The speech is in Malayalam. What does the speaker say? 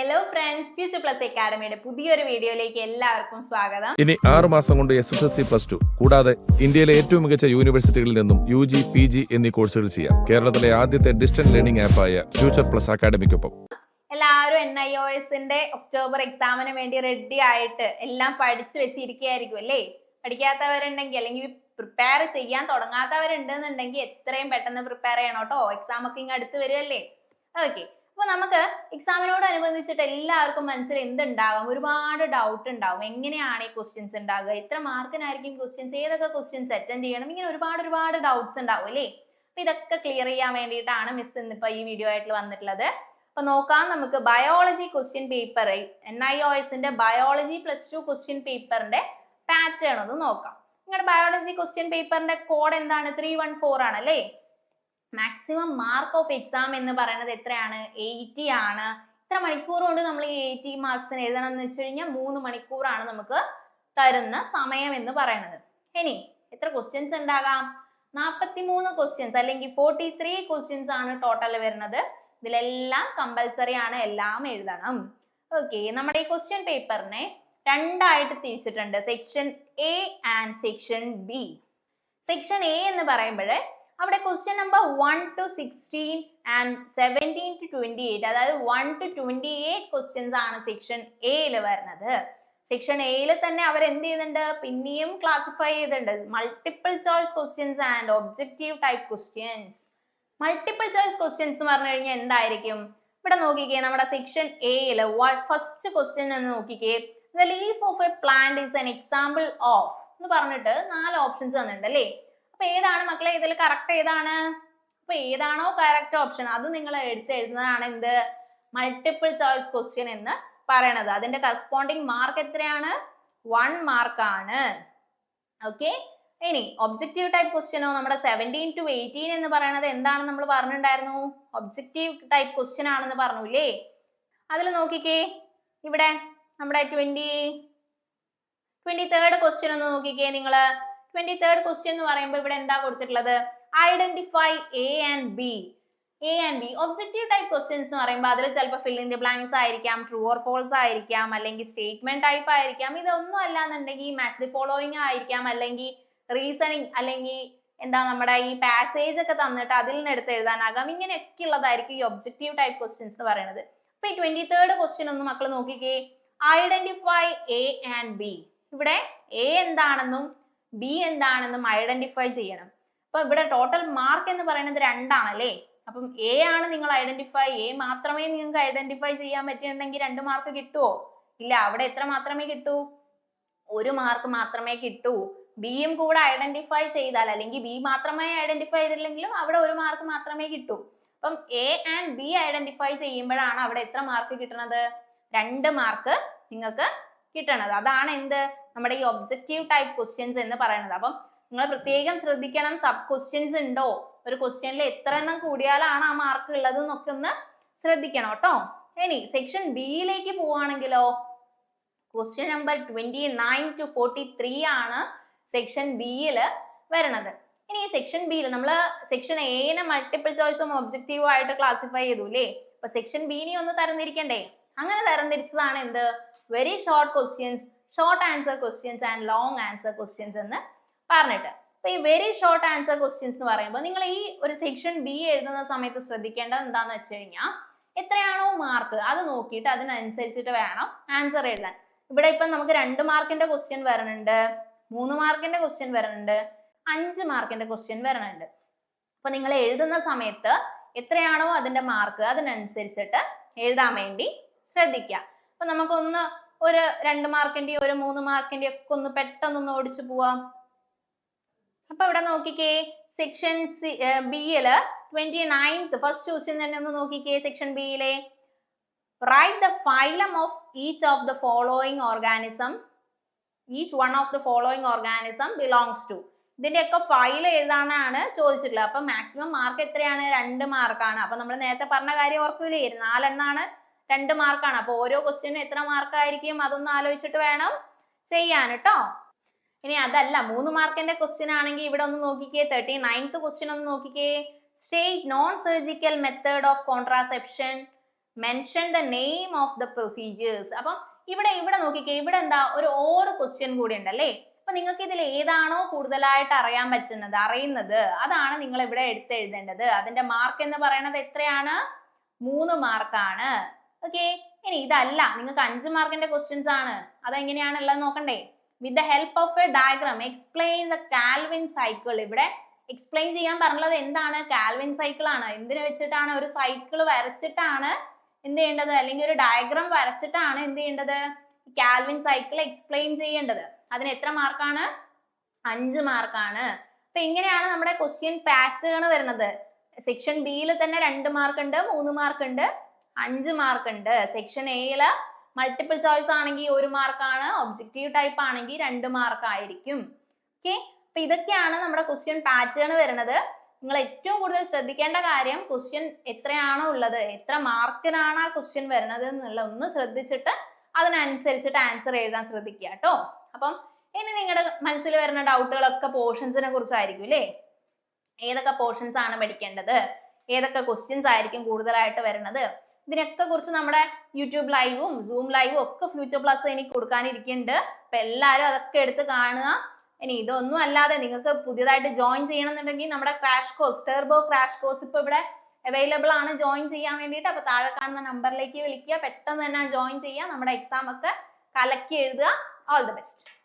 ഹലോ ഫ്രണ്ട്സ് ഫ്യൂച്ചർ പ്ലസ് അക്കാഡമിയുടെ പുതിയൊരു വീഡിയോയിലേക്ക് എല്ലാവർക്കും സ്വാഗതം. ഇനി ആറ് മാസം കൊണ്ട് S S L C plus two കൂടാതെ ഇന്ത്യയിലെ ഏറ്റവും മികച്ച യൂണിവേഴ്സിറ്റികളിൽ നിന്നും യു ജി പി ജി എന്നീ കോഴ്സുകൾ ചെയ്യാം. കേരളത്തിലെ ആദ്യത്തെ ഡിസ്റ്റന്റ് ലേണിംഗ് ആപ്പായ ഫ്യൂച്ചർ പ്ലസ് അക്കാഡമിക്കൊപ്പം എല്ലാവരും എൻ ഐ ഒ എസിന്റെ ഒക്ടോബർ എക്സാമിന് വേണ്ടി റെഡി ആയിട്ട് എല്ലാം പഠിച്ചു വെച്ചിരിക്കുകയായിരിക്കും അല്ലേ? പഠിക്കാത്തവരുണ്ടെങ്കിൽ അല്ലെങ്കിൽ പ്രിപ്പയർ ചെയ്യാൻ തുടങ്ങാത്തവരുണ്ടെന്നുണ്ടെങ്കിൽ എത്രയും പെട്ടെന്ന് പ്രിപ്പയർ ചെയ്യണം കേട്ടോ. എക്സാം ഒക്കെ ഇങ്ങ് അടുത്ത് വരുമല്ലേ ഓക്കെ അപ്പൊ നമുക്ക് എക്സാമിനോടനുബന്ധിച്ചിട്ട് എല്ലാവർക്കും മനസ്സിൽ എന്തുണ്ടാകും ഒരുപാട് ഡൗട്ട് ഉണ്ടാവും. എങ്ങനെയാണ് ഈ ക്വസ്റ്റ്യൻസ് ഉണ്ടാകുക ഇത്ര മാർക്കിനായിരിക്കും ക്വസ്റ്റ്യൻസ് ഏതൊക്കെ ക്വസ്റ്റ്യൻസ് അറ്റൻഡ് ചെയ്യണം? ഇങ്ങനെ ഒരുപാട് ഒരുപാട് ഡൗട്ട്സ് ഉണ്ടാവും അല്ലേ? അപ്പൊ ഇതൊക്കെ ക്ലിയർ ചെയ്യാൻ വേണ്ടിയിട്ടാണ് മിസ് ഇന്നിപ്പോ ഈ വീഡിയോ ആയിട്ട് വന്നിട്ടുള്ളത്. അപ്പൊ നോക്കാം നമുക്ക് biology question paper N I O എസിന്റെ ബയോളജി പ്ലസ് ടു ക്വസ്റ്റ്യൻ പേപ്പറിന്റെ പാറ്റേൺ ഒന്ന് നോക്കാം. നിങ്ങളുടെ ബയോളജി ക്വസ്റ്റ്യൻ പേപ്പറിന്റെ കോഡ് എന്താണ്? ത്രീ വൺ ഫോർ ആണ് അല്ലേ മാക്സിമം മാർക്ക് ഓഫ് എക്സാം എന്ന് പറയുന്നത് എത്രയാണ്? എയ്റ്റി ആണ്. ഇത്ര മണിക്കൂർ കൊണ്ട് നമ്മൾ ഈ എയ്റ്റി മാർക്സിന് എഴുതണം എന്ന് വെച്ച് കഴിഞ്ഞാൽ മൂന്ന് മണിക്കൂറാണ് നമുക്ക് തരുന്ന സമയം എന്ന് പറയുന്നത്. ഇനി എത്ര ക്വസ്റ്റ്യൻസ് ഉണ്ടാകാം? നാൽപ്പത്തി മൂന്ന് ക്വസ്റ്റ്യൻസ് അല്ലെങ്കിൽ ഫോർട്ടി ത്രീ ക്വസ്റ്റ്യൻസ് ആണ് ടോട്ടൽ വരുന്നത്. ഇതിലെല്ലാം കമ്പൽസറി ആണ്. എല്ലാം എഴുതണം. ഓക്കെ നമ്മുടെ ഈ ക്വസ്റ്റ്യൻ പേപ്പറിനെ രണ്ടായിട്ട് തിരിച്ചിട്ടുണ്ട്. Section A and section B section A എന്ന് പറയുമ്പോൾ അവിടെ question number one to sixteen and seventeen to twenty eight അതായത് one to twenty eight questions ആണ് സെക്ഷൻ എയിൽ വരുന്നത്. സെക്ഷൻ എയിൽ തന്നെ അവർ എന്ത് ചെയ്യുന്നുണ്ട്? പിന്നെയും ക്ലാസിഫൈ ചെയ്തിട്ടുണ്ട്. Multiple choice questions and objective type questions multiple choice questions എന്ന് പറഞ്ഞു കഴിഞ്ഞാൽ എന്തായിരിക്കും? ഇവിടെ നോക്കിക്കേ നമ്മുടെ സെക്ഷൻ എയിൽ ഫസ്റ്റ് ക്വസ്റ്റ്യൻ എന്ന് നോക്കിക്കേ the leaf of a plant is an example of എന്ന് പറഞ്ഞിട്ട് നാല് ഓപ്ഷൻസ് തന്നിട്ടുണ്ട് അല്ലേ? അപ്പൊ ഏതാണ് മക്കളെ ഇതിൽ കറക്റ്റ് ഏതാണ്? അപ്പൊ ഏതാണോ കറക്റ്റ് ഓപ്ഷൻ അത് നിങ്ങൾ എടുത്ത് എഴുതുന്നതാണ് എന്ത്? മൾട്ടിപ്പിൾ ചോയ്സ് ക്വസ്റ്റ്യൻ എന്ന് പറയണത്. അതിന്റെ കറസ്പോണ്ടിങ് മാർക്ക് എത്രയാണ്? വൺ മാർക്കാണ് ഓക്കെ ഇനി ഒബ്ജക്റ്റീവ് ടൈപ്പ് ക്വസ്റ്റ്യനോ നമ്മുടെ സെവന്റീൻ ടു എയ്റ്റീൻ എന്ന് പറയുന്നത് എന്താണ് നമ്മൾ പറഞ്ഞിട്ടുണ്ടായിരുന്നു? ഒബ്ജക്റ്റീവ് ടൈപ്പ് ക്വസ്റ്റ്യൻ ആണെന്ന് പറഞ്ഞില്ലേ? അതിൽ നോക്കിക്കേ. ഇവിടെ നമ്മുടെ ട്വന്റി ട്വന്റി തേർഡ് ക്വസ്റ്റ്യൻ ഒന്ന് നോക്കിക്കേ നിങ്ങൾ ട്വന്റി തേർഡ് ക്വസ്റ്റ്യൻ എന്ന് പറയുമ്പോൾ ഇവിടെ എന്താ കൊടുത്തിട്ടുള്ളത്? Identify A and B A and B objective type questions എന്ന് പറയുമ്പോൾ അതിൽ ചിലപ്പോൾ ഫിൽ ഇൻ ദി ബ്ലാങ്ക്സ് ആയിരിക്കാം ട്രൂ ഓർ ഫോൾസ് ആയിരിക്കാം അല്ലെങ്കിൽ സ്റ്റേറ്റ്മെന്റ് ടൈപ്പ് ആയിരിക്കാം. ഇതൊന്നും അല്ലാന്നുണ്ടെങ്കിൽ മാച്ച് ദി ഫോളോയിങ് ആയിരിക്കാം അല്ലെങ്കിൽ റീസണിങ് അല്ലെങ്കിൽ എന്താ നമ്മുടെ ഈ പാസേജ് ഒക്കെ തന്നിട്ട് അതിൽ നിന്ന് എടുത്ത് എഴുതാനാകാം. ഇങ്ങനെയൊക്കെ ഉള്ളതായിരിക്കും ഈ ഒബ്ജക്റ്റീവ് ടൈപ്പ് ക്വസ്റ്റ്യൻസ് എന്ന് പറയുന്നത്. അപ്പൊ ഈ ട്വന്റി തേർഡ് ക്വസ്റ്റ്യൻ ഒന്ന് മക്കൾ നോക്കിക്കേ. ഐഡന്റിഫൈ എ ആൻഡ് ബി ഇവിടെ എ എന്താണെന്നും ബി എന്താണെന്നും ഐഡന്റിഫൈ ചെയ്യണം. അപ്പൊ ഇവിടെ ടോട്ടൽ മാർക്ക് എന്ന് പറയുന്നത് രണ്ടാണല്ലേ? അപ്പം എ ആണ് നിങ്ങൾ ഐഡന്റിഫൈ എ മാത്രമേ നിങ്ങൾക്ക് ഐഡന്റിഫൈ ചെയ്യാൻ പറ്റിയിട്ടുണ്ടെങ്കിൽ രണ്ട് മാർക്ക് കിട്ടുമോ ഇല്ല അവിടെ എത്ര മാത്രമേ കിട്ടൂ? ഒരു മാർക്ക് മാത്രമേ കിട്ടൂ. ബിയും കൂടെ ഐഡന്റിഫൈ ചെയ്താൽ അല്ലെങ്കിൽ ബി മാത്രമായി ഐഡന്റിഫൈ ചെയ്തില്ലെങ്കിലും അവിടെ ഒരു മാർക്ക് മാത്രമേ കിട്ടൂ. അപ്പം എ ആൻഡ് ബി ഐഡന്റിഫൈ ചെയ്യുമ്പോഴാണ് അവിടെ എത്ര മാർക്ക് കിട്ടണത്? രണ്ട് മാർക്ക് നിങ്ങൾക്ക് കിട്ടണത്. അതാണ് എന്ത്? നമ്മുടെ ഈ ഒബ്ജക്റ്റീവ് ടൈപ്പ് ക്വസ്റ്റ്യൻസ് എന്ന് പറയുന്നത്. അപ്പം നിങ്ങൾ പ്രത്യേകം ശ്രദ്ധിക്കണം സബ് ക്വസ്റ്റ്യൻസ് ഉണ്ടോ? ഒരു ക്വസ്റ്റ്യനിൽ എത്ര എണ്ണം കൂടിയാലാണ് ആ മാർക്ക് ഉള്ളത് എന്നൊക്കെ ഒന്ന് ശ്രദ്ധിക്കണം കേട്ടോ. ഇനി സെക്ഷൻ ബിയിലേക്ക് പോവുകയാണെങ്കിലോ question number twenty nine to forty three ആണ് സെക്ഷൻ ബിയിൽ വരണത്. ഇനി സെക്ഷൻ ബിയിൽ നമ്മൾ സെക്ഷൻ എനെ മൾട്ടിപ്പിൾ ചോയ്സും ഒബ്ജക്റ്റീവും ആയിട്ട് ക്ലാസിഫൈ ചെയ്തു അല്ലേ അപ്പൊ സെക്ഷൻ ബിനെ ഒന്ന് തരംതിരിക്കണ്ടേ? അങ്ങനെ തരംതിരിച്ചതാണ് എന്ത്? Very short questions short answer questions and long answer questions എന്ന് പറഞ്ഞിട്ട്. അപ്പൊ ഈ വെരി ഷോർട്ട് ആൻസർ ക്വസ്റ്റ്യൻസ് എന്ന് പറയുമ്പോൾ നിങ്ങൾ ഈ ഒരു സെക്ഷൻ ബി എഴുതുന്ന സമയത്ത് ശ്രദ്ധിക്കേണ്ടത് എന്താന്ന് വെച്ച് കഴിഞ്ഞാൽ എത്രയാണോ മാർക്ക് അത് നോക്കിയിട്ട് അതിനനുസരിച്ചിട്ട് വേണം ആൻസർ എഴുതാൻ. ഇവിടെ ഇപ്പം നമുക്ക് രണ്ട് മാർക്കിന്റെ ക്വസ്റ്റ്യൻ വരണുണ്ട് മൂന്ന് മാർക്കിന്റെ ക്വസ്റ്റ്യൻ വരണുണ്ട് അഞ്ച് മാർക്കിന്റെ ക്വസ്റ്റ്യൻ വരണുണ്ട്. അപ്പൊ നിങ്ങൾ എഴുതുന്ന സമയത്ത് എത്രയാണോ അതിന്റെ മാർക്ക് അതിനനുസരിച്ചിട്ട് എഴുതാൻ വേണ്ടി ശ്രദ്ധിക്കുക. അപ്പൊ നമുക്കൊന്ന് ഒരു രണ്ട് മാർക്കിന്റെയോ ഒരു മൂന്ന് മാർക്കിന്റെയോ ഒക്കെ ഒന്ന് പെട്ടെന്നൊന്ന് ഓടിച്ചു പോവാം. അപ്പൊ ഇവിടെ നോക്കിക്കേ സെക്ഷൻ സി ബിയിൽ ട്വന്റി നയൻത്ത് ഫസ്റ്റ് ക്വസ്റ്റ്യൻ തന്നെ ഒന്ന് നോക്കിക്കേ സെക്ഷൻ ബിയിലെ write the phylum of each of the following organism each one of the following organism belongs to ഇതിന്റെയൊക്കെ ഫയൽ എഴുതാനാണ് ചോദിച്ചിട്ടുള്ളത്. അപ്പൊ മാക്സിമം മാർക്ക് എത്രയാണ്? രണ്ട് മാർക്കാണ് അപ്പൊ നമ്മൾ നേരത്തെ പറഞ്ഞ കാര്യം ഓർക്കൂലേ? നാലെണ്ണാണ്. രണ്ട് മാർക്കാണ്. അപ്പൊ ഓരോ ക്വസ്റ്റ്യനും എത്ര മാർക്കായിരിക്കും അതൊന്ന് ആലോചിച്ചിട്ട് വേണം ചെയ്യാൻ കേട്ടോ ഇനി അതല്ല മൂന്ന് മാർക്കിന്റെ ക്വസ്റ്റ്യൻ ആണെങ്കിൽ ഇവിടെ ഒന്ന് നോക്കിക്കേ തേർട്ടി നയൻത്ത് ക്വസ്റ്റ്യൻ ഒന്ന് നോക്കിക്കേ. State non surgical method of contraception mention the name of the procedures അപ്പം ഇവിടെ ഇവിടെ നോക്കിക്കേ ഇവിടെ എന്താ ഒരു ഓറ് ക്വസ്റ്റ്യൻ കൂടി ഉണ്ടല്ലേ? അപ്പൊ നിങ്ങൾക്ക് ഇതിൽ ഏതാണോ കൂടുതലായിട്ട് അറിയാൻ പറ്റുന്നത് അറിയുന്നത് അതാണ് നിങ്ങൾ ഇവിടെ എടുത്ത് എഴുതേണ്ടത് അതിന്റെ മാർക്ക് എന്ന് പറയുന്നത് എത്രയാണ്? മൂന്ന് മാർക്കാണ് ഓക്കെ ഇനി ഇതല്ല. നിങ്ങൾക്ക് അഞ്ച് മാർക്കിന്റെ ക്വസ്റ്റ്യൻസ് ആണ്. അതെങ്ങനെയാണുള്ളത് നോക്കണ്ടേ? With the help of a diagram explain the Calvin cycle ഇവിടെ എക്സ്പ്ലെയിൻ ചെയ്യാൻ പറഞ്ഞത് എന്താണ്? കാൽവിൻ സൈക്കിൾ ആണ്. എന്തിനു വെച്ചിട്ടാണ്? ഒരു സൈക്കിൾ വരച്ചിട്ടാണ് എന്ത് ചെയ്യേണ്ടത്? അല്ലെങ്കിൽ ഒരു ഡയഗ്രാം വരച്ചിട്ടാണ് എന്ത് ചെയ്യേണ്ടത്? കാൽവിൻ സൈക്കിൾ എക്സ്പ്ലെയിൻ ചെയ്യേണ്ടത്. അതിന് എത്ര മാർക്കാണ് അഞ്ച് മാർക്കാണ് അപ്പൊ ഇങ്ങനെയാണ് നമ്മുടെ ക്വസ്റ്റ്യൻ പാറ്റേൺ വരുന്നത്. സെക്ഷൻ ബിയിൽ തന്നെ രണ്ട് മാർക്ക് ഉണ്ട് മൂന്ന് മാർക്ക് ഉണ്ട്. അഞ്ച് മാർക്ക് ഉണ്ട് സെക്ഷൻ എയിൽ മൾട്ടിപ്പിൾ ചോയ്സ് ആണെങ്കിൽ ഒരു മാർക്കാണ് ഒബ്ജക്റ്റീവ് ടൈപ്പ് ആണെങ്കിൽ രണ്ട് മാർക്ക് ആയിരിക്കും ഓക്കെ അപ്പൊ ഇതൊക്കെയാണ് നമ്മുടെ ക്വസ്റ്റ്യൻ പാറ്റേൺ വരുന്നത്. നിങ്ങൾ ഏറ്റവും കൂടുതൽ ശ്രദ്ധിക്കേണ്ട കാര്യം ക്വസ്റ്റ്യൻ എത്രയാണോ ഉള്ളത് എത്ര മാർക്കിനാണ് ആ ക്വസ്റ്റ്യൻ വരുന്നത് എന്നുള്ള ഒന്ന് ശ്രദ്ധിച്ചിട്ട് അതിനനുസരിച്ചിട്ട് ആൻസർ എഴുതാൻ ശ്രദ്ധിക്കുക കേട്ടോ. അപ്പം ഇനി നിങ്ങളുടെ മനസ്സിൽ വരുന്ന ഡൗട്ടുകളൊക്കെ പോർഷൻസിനെ കുറിച്ചായിരിക്കും അല്ലേ? ഏതൊക്കെ പോർഷൻസ് ആണ് പഠിക്കേണ്ടത്? ഏതൊക്കെ ക്വസ്റ്റ്യൻസ് ആയിരിക്കും കൂടുതലായിട്ട് വരുന്നത്? ഇതിനൊക്കെ കുറിച്ച് നമ്മുടെ യൂട്യൂബ് ലൈവും സൂം ലൈവും ഒക്കെ ഫ്യൂച്ചർ പ്ലസ് എനിക്ക് കൊടുക്കാനിരിക്കുന്നുണ്ട്. അപ്പൊ എല്ലാവരും അതൊക്കെ എടുത്ത് കാണുക. ഇനി ഇതൊന്നും അല്ലാതെ നിങ്ങൾക്ക് പുതിയതായിട്ട് ജോയിൻ ചെയ്യണമെന്നുണ്ടെങ്കിൽ നമ്മുടെ crash course turbo crash course ഇപ്പൊ ഇവിടെ അവൈലബിൾ ആണ്. ജോയിൻ ചെയ്യാൻ വേണ്ടിയിട്ട് അപ്പൊ താഴെ കാണുന്ന നമ്പറിലേക്ക് വിളിക്കുക. പെട്ടെന്ന് തന്നെ ജോയിൻ ചെയ്യുക. നമ്മുടെ എക്സാം ഒക്കെ കലക്കി എഴുതുക. All the best